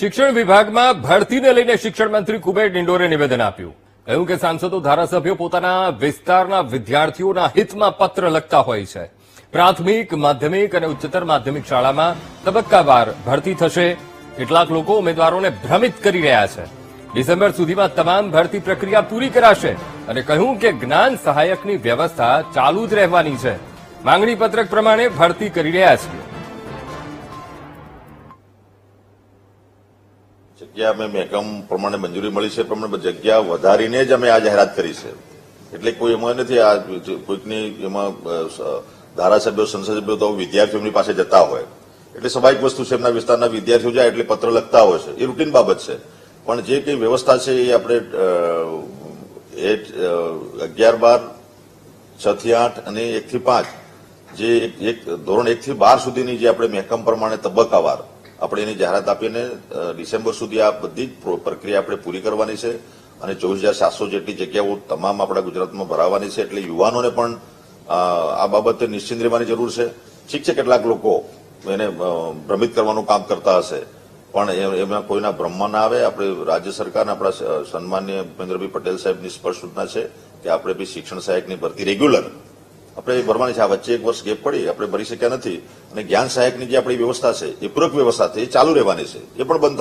શિક્ષણ વિભાગમાં ભરતીને લઈને શિક્ષણ મંત્રી કુબેર ડિંડોરે નિવેદન આપ્યું. કહ્યું કે સાંસદો, ધારાસભ્યો પોતાના વિસ્તારના વિદ્યાર્થીઓના હિતમાં પત્ર લખતા હોય છે. પ્રાથમિક, માધ્યમિક અને ઉચ્ચતર માધ્યમિક શાળામાં તબક્કાવાર ભરતી થશે. કેટલાક લોકો ઉમેદવારોને ભ્રમિત કરી રહ્યા છે. ડિસેમ્બર સુધીમાં તમામ ભરતી પ્રક્રિયા પૂરી કરાશે અને કહ્યું કે જ્ઞાન સહાયકની વ્યવસ્થા ચાલુ જ રહેવાની છે. માંગણી પત્રક પ્રમાણે ભરતી કરી રહ્યા છીએ. જગ્યા અમે મહેકમ પ્રમાણે મંજૂરી મળી છે પ્રમાણે જગ્યા વધારીને જ અમે આ જાહેરાત કરી છે. એટલે કોઈ એમાં નથી, આ કોઈકની એમાં ધારાસભ્યો, સંસદસભ્યો તો વિદ્યાર્થીઓ પાસે જતા હોય. એટલે સ્વાભાવિક વસ્તુ છે, એમના વિસ્તારના વિદ્યાર્થીઓ જાય એટલે પત્ર લખતા હોય છે. એ રૂટીન બાબત છે. પણ જે કંઈ વ્યવસ્થા છે એ આપણે એ અગિયાર બાર, છ થી આઠ અને એકથી પાંચ, જે એક ધોરણ એકથી બાર સુધીની જે આપણે મહેકમ પ્રમાણે તબક્કાવાર આપણે એની જાહેરાત આપીને ડિસેમ્બર સુધી આ બધી જ પ્રો- પ્રક્રિયા આપણે પૂરી કરવાની છે અને ચોવીસ હજાર સાતસો જેટલી જગ્યાઓ તમામ આપણા ગુજરાતમાં ભરાવાની છે એટલે યુવાનોને પણ આ બાબતે નિશ્ચિંત રહેવાની જરૂર છે. ઠીક છે કેટલાક લોકો એને ભ્રમિત કરવાનું કામ કરતા હશે, પણ એમાં કોઈના ભ્રમમાં ના આવે. આપણે રાજ્ય સરકાર આપણા સન્માનીય ભૂપેન્દ્રભાઈ પટેલ સાહેબની સ્પષ્ટ સૂચના છે કે આપણે બી શિક્ષણ સહાયકની ભરતી રેગ્યુલર આપણે ભરવાની છે. આ વચ્ચે એક વર્ષ ગેપ પડી, આપણે ભરી શક્યા નથી. અને જ્ઞાન સહાયકની જે આપણી વ્યવસ્થા છે, એ પૂરક વ્યવસ્થા છે એ ચાલુ રહેવાની છે. એ પણ બંધ